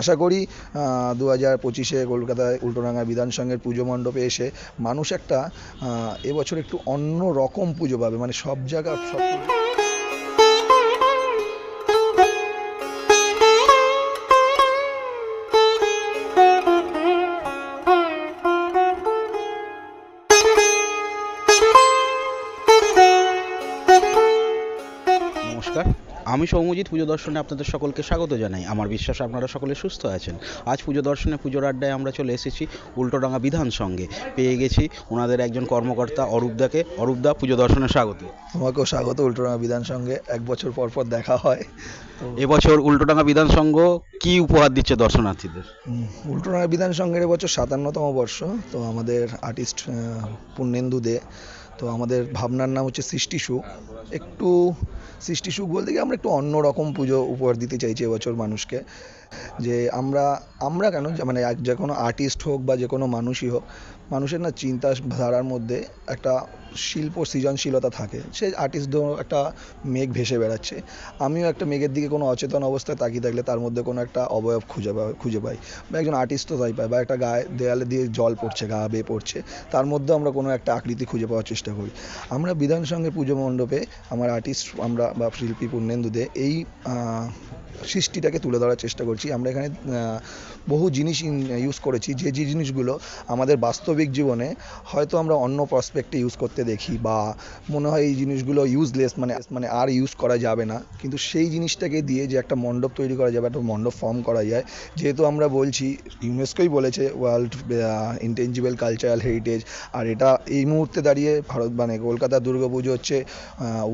আশা করি দু হাজার পঁচিশে কলকাতায় উল্টোডাঙ্গা বিধান সংঘের পুজো মণ্ডপে এসে মানুষ একটা এবছর একটু অন্য রকম পুজো পাবে। মানে সব জায়গা সব নমস্কার। আমি সৌমজিৎ পুজো দর্শনে আপনাদের সকলকে স্বাগত জানাই। আমার বিশ্বাস আপনারা সকলে সুস্থ আছেন। আজ পুজো দর্শনে পুজোর আড্ডায় আমরা চলে এসেছি উল্টোডাঙ্গা বিধান সঙ্গে। পেয়ে গেছি ওনাদের একজন কর্মকর্তা অরূপদাকে অরূপদা পুজো দর্শনে স্বাগত। তোমাকেও স্বাগত উল্টোডাঙ্গা বিধান সংঘে এক বছর পর পর দেখা হয়। তো এবছর উল্টোডাঙ্গা বিধান সংঘ কি উপহার দিচ্ছে দর্শনার্থীদের? উল্টোডাঙ্গা বিধান সংঘের এবছর সাতান্নতম বর্ষ। তো আমাদের আর্টিস্ট পূর্ণেন্দু দে। তো আমাদের ভাবনার নাম হচ্ছে সৃষ্টি সুখ। একটু সৃষ্টি সুখ বলতে গিয়ে আমরা একটু অন্য রকম পুজো উপহার দিতে চাইছি এবছর মানুষকে। যে আমরা আমরা কেন মানে যে কোনো আর্টিস্ট হোক বা যে কোনো মানুষই হোক, মানুষের না চিন্তাধারার মধ্যে একটা শিল্প সৃজনশীলতা থাকে। সে আর্টিস্ট একটা মেঘ ভেসে বেড়াচ্ছে। আমিও একটা মেঘের দিকে কোনো অচেতন অবস্থায় তাকিয়ে থাকলে তার মধ্যে কোনো একটা অবয়ব খুঁজে পা- খুঁজে পাই। বা একজন আর্টিস্ট তো তাই পায়, বা একটা গায়ে দেয়ালে দিয়ে জল পড়ছে, গা বেয়ে পড়ছে, তার মধ্যে আমরা কোনো একটা আকৃতি খুঁজে পাওয়ার চেষ্টা করি। আমরা বিধান সঙ্গে পুজো মণ্ডপে আমার আর্টিস্ট আমরা বা শিল্পী পূর্ণেন্দু দে এই সৃষ্টিটাকে তুলে ধরার চেষ্টা করছি। আমরা এখানে বহু জিনিস ইউজ করেছি। যে যে জিনিসগুলো আমাদের বাস্তবিক জীবনে হয়তো আমরা অন্য প্রসপেক্টে ইউজ করতে দেখি বা মনে হয় এই জিনিসগুলো ইউজলেস মানে মানে আর ইউজ করা যাবে না। কিন্তু সেই জিনিসটাকে দিয়ে যে একটা মণ্ডপ তৈরি করা যাবে, একটা মণ্ডপ ফর্ম করা যায়, যেহেতু আমরা বলছি, ইউনেস্কোই বলেছে ওয়ার্ল্ড ইন্টেঞ্জিবল কালচারাল হেরিটেজ আর এটা এই মুহূর্তে দাঁড়িয়ে ভারত মানে কলকাতা দুর্গাপুজো হচ্ছে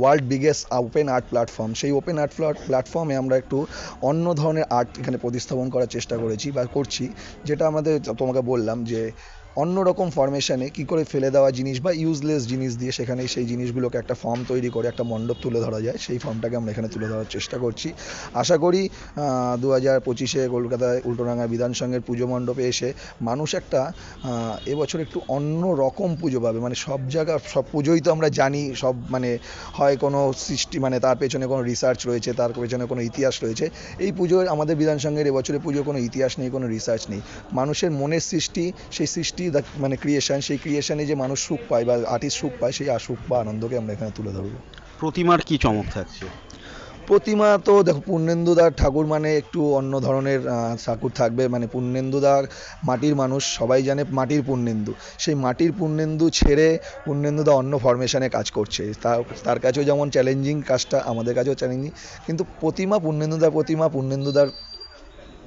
world biggest open art platform সেই ওপেন আর্ট প্ল্যাটফর্মে আমরা একটু অন্য ধরনের আর্ট এখানে প্রতিস্থাপন করার চেষ্টা করেছি বা করছি, যেটা আমাদের তোমাকে বললাম যে অন্য রকম ফরমেশনে কি করে ফেলে দেওয়া জিনিস বা ইউজলেস জিনিস দিয়ে সেখানে সেই জিনিসগুলোকে একটা ফর্ম তৈরি করে, একটা মণ্ডপ তুলে ধরা যায়, সেই ফর্মটাকে আমরা এখানে তুলে ধরার চেষ্টা করছি। আশা করি দু হাজার পঁচিশে কলকাতায় উল্টোডাঙ্গা বিধানসংঘের পুজো মণ্ডপে এসে মানুষ একটা এবছর একটু অন্য রকম পুজো পাবে। মানে সব জায়গা, সব পুজোই তো আমরা জানি, সব মানে হয় কোনো সৃষ্টি মানে তার পেছনে কোনো রিসার্চ রয়েছে, তার পেছনে কোনো ইতিহাস রয়েছে। এই পুজোর আমাদের বিধান সংঘের এবছরের পুজো কোনো ইতিহাস নেই, কোনো রিসার্চ নেই। মানুষের মনের সৃষ্টি, সেই সৃষ্টি দা- মানে ক্রিয়েশন সেই ক্রিয়েশনে যে মানুষ সুখ পায় বা আর্টিস্ট সুখ পায় সেই সুখ বা আনন্দকে আমরা এখানে তুলে ধরবো। প্রতিমার কি চমক থাকছে? প্রতিমা তো দেখো পূর্ণেন্দুদার ঠাকুর মানে একটু অন্য ধরনের ঠাকুর থাকবে। মানে পূর্ণেন্দুদার মাটির মানুষ সবাই জানে মাটির পূর্ণেন্দু সেই মাটির পূর্ণেন্দু ছেড়ে পূর্ণেন্দুদা অন্য ফরমেশনে কাজ করছে। তার তার কাছেও যেমন চ্যালেঞ্জিং কাজটা আমাদের কাছেও চ্যালেঞ্জিং কিন্তু প্রতিমা পূর্ণেন্দুদার প্রতিমা পূর্ণেন্দুদার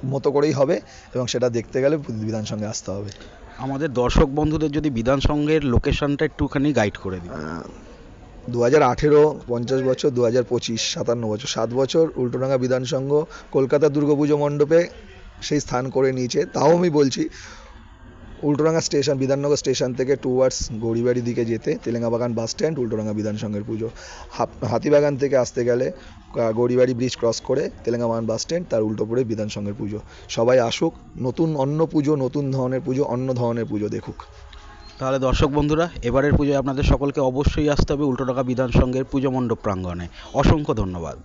মতো করেই হবে এবং সেটা দেখতে গেলে বিধান সঙ্গে আসতে হবে। আমাদের দর্শক বন্ধুদের যদি বিধান সংঘের লোকেশনটা একটুখানি গাইড করে দিন। দু হাজার আঠেরো, পঞ্চাশ বছর, দু হাজার পঁচিশ, সাতান্ন বছর, সাত বছর উল্টোডাঙ্গা বিধানসংঘ, কলকাতা দুর্গাপুজো মণ্ডপে সেই স্থান করে নিয়েছে। তাও আমি বলছি উল্টোডাঙ্গা স্টেশন, বিধাননগর স্টেশন থেকে টুয়ার্ডস গৌরিবাড়ি দিকে যেতে তেলেঙ্গাবাগান বাস স্ট্যান্ড উল্টোডাঙ্গা বিধান সংঘের পুজো। হাতিবাগান থেকে আসতে গেলে গৌরিবাড়ি ব্রিজ ক্রস করে তেলেঙ্গাবাগান বাস স্ট্যান্ড তার উল্টো পড়ে বিধান সংঘের পুজো। সবাই আসুক, নতুন অন্য পুজো, নতুন ধরনের পুজো অন্য ধরনের পুজো দেখুক। তাহলে দর্শক বন্ধুরা, এবারের পুজোয় আপনাদের সকলকে অবশ্যই আসতে হবে উল্টোডাঙ্গা বিধান সংঘের পুজো মণ্ডপ প্রাঙ্গণে। অসংখ্য ধন্যবাদ।